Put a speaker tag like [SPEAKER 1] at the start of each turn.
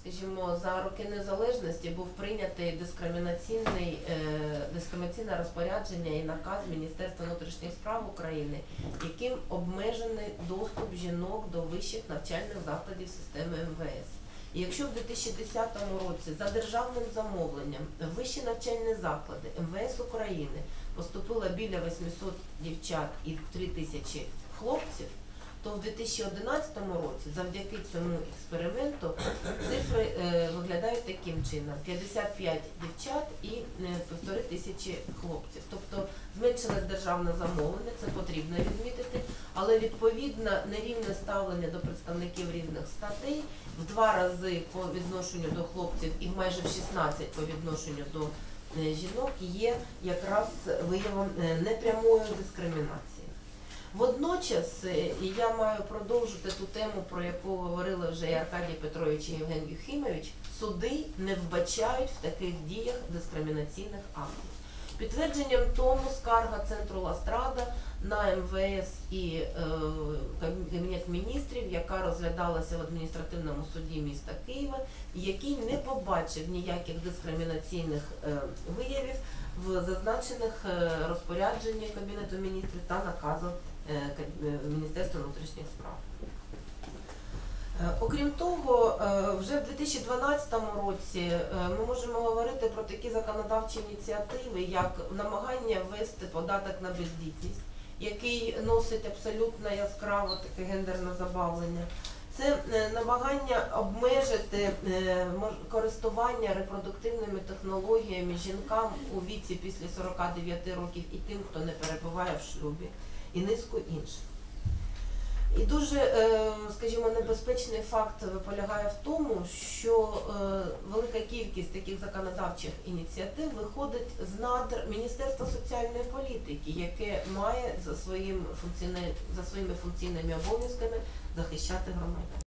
[SPEAKER 1] скажімо, за роки незалежності був прийнятий дискримінаційний е, дискримінаційне розпорядження і наказ Міністерства внутрішніх справ України, яким обмежений доступ жінок до вищих навчальних закладів системи МВС. І якщо в 2010 році за державним замовленням вищі навчальні заклади МВС України поступило біля 800 дівчат і 3 тисячі хлопців, то в 2011 році, завдяки цьому експерименту, таким чином: 55 дівчат і е, півтори тисячі хлопців. Тобто зменшилось державне замовлення, це потрібно відмітити, але відповідно нерівне ставлення до представників різних статей в два рази по відношенню до хлопців і майже в 16 по відношенню до е, жінок є якраз виявом е, непрямої дискримінації. Водночас, е, і я маю продовжити ту тему, про яку говорили вже і Аркадій Петрович і Євген Юхімович, суди не вбачають в таких діях дискримінаційних актів. Підтвердженням тому скарга центру Ластрада на МВС і е, Кабінет міністрів, яка розглядалася в адміністративному суді міста Києва, який не побачив ніяких дискримінаційних е, виявів в зазначених е, розпорядженні Кабінету міністрів та наказу Міністерства внутрішніх справ. Е, Окрім того, е, вже в 2012 році е, ми можемо говорити про такі законодавчі ініціативи, як намагання ввести податок на бездітність, який носить абсолютно яскраво таке гендерне забавлення. Це е, намагання обмежити е, користування репродуктивними технологіями жінкам у віці після 49 років і тим, хто не перебуває в шлюбі, і низку інших. І дуже, е, скажімо, небезпечний факт полягає в тому, що е, велика кількість таких законодавчих ініціатив виходить з надр Міністерства соціальної політики, яке має за своїм за своїми функційними обов'язками захищати громадян.